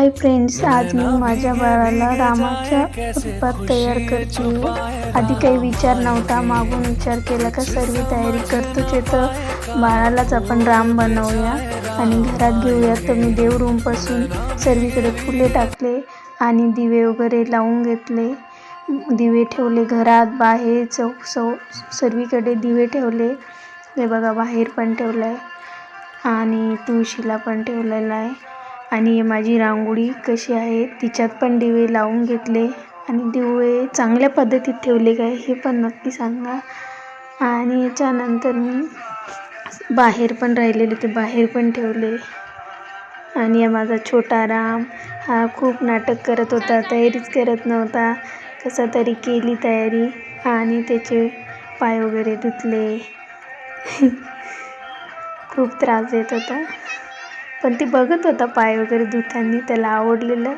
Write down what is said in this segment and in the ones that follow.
Hi friends आज मी माझ्या बाळाला रामाच्या रूपात तयार करते. आधी काही विचार नव्हता मागून विचार केला का सर्व तयारी करतोच येतं बाळालाच आपण राम बनवूया आणि घरात घेऊया. तर मी देव रूमपासून सर्वीकडे फुले टाकले आणि दिवे वगैरे लावून घेतले. दिवे ठेवले घरात बाहेर चौ सौ सर्वीकडे दिवे ठेवले. हे बघा बाहेर पण ठेवलं आहे आणि तुळशीला पण ठेवलेलं आहे. आणि माझी रांगोळी कशी आहे तिच्यात पण दिवे लावून घेतले आणि दिवे चांगल्या पद्धतीत ठेवले काय हे पण नक्की सांगा. आणि याच्यानंतर मी बाहेर पण राहिलेले ते बाहेर पण ठेवले. आणि माझा छोटा राम हा खूप नाटक करत होता तयारीच करत नव्हता. कसा तरी केली तयारी आणि त्याचे पाय वगैरे धुतले. खूप त्रास देत होता. पण ती बघत होता पाय वगैरे धुताना त्याला आवडलेलं.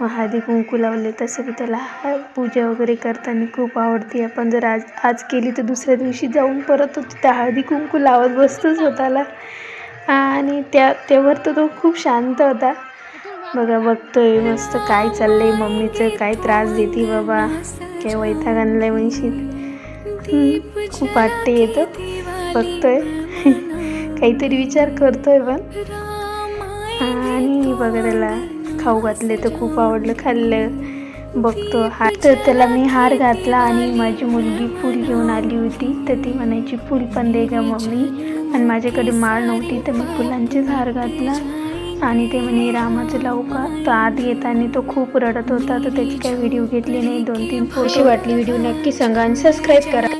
मग हळदी कुंकू लावले तसं की त्याला पूजा वगैरे करताना खूप आवडते. आपण जर आज आज केली तर दुसऱ्या दिवशी जाऊन परत त्या हळदी कुंकू लावत बसतो स्वतःला आणि त्या तेव्हा तर तो खूप शांत होता. बघा बघतोय मस्त काय चाललंय मम्मीचं काय त्रास देते बाबा. काय वैताग आणलाय म्हणशील. खूप आट्टे येतं बघतोय. काहीतरी विचार करतोय पण. आणि बघा त्याला खाऊ घातले तर खूप आवडलं खाल्लं. बघतो हार तर त्याला मी हार घातला आणि माझी मुलगी फूल घेऊन आली होती. तर ती म्हणायची फूल पण दे ग मम्मी. आणि माझ्याकडे माळ नव्हती तर मी फुलांचेच हार घातला. आणि ते म्हणे रामाचं लावू का? तर आत येताना तो खूप रडत होता तर त्याची काही व्हिडिओ घेतली नाही. दोन तीन फोटो वाटली. व्हिडिओ नक्की सांगा आणि सबस्क्राईब करा.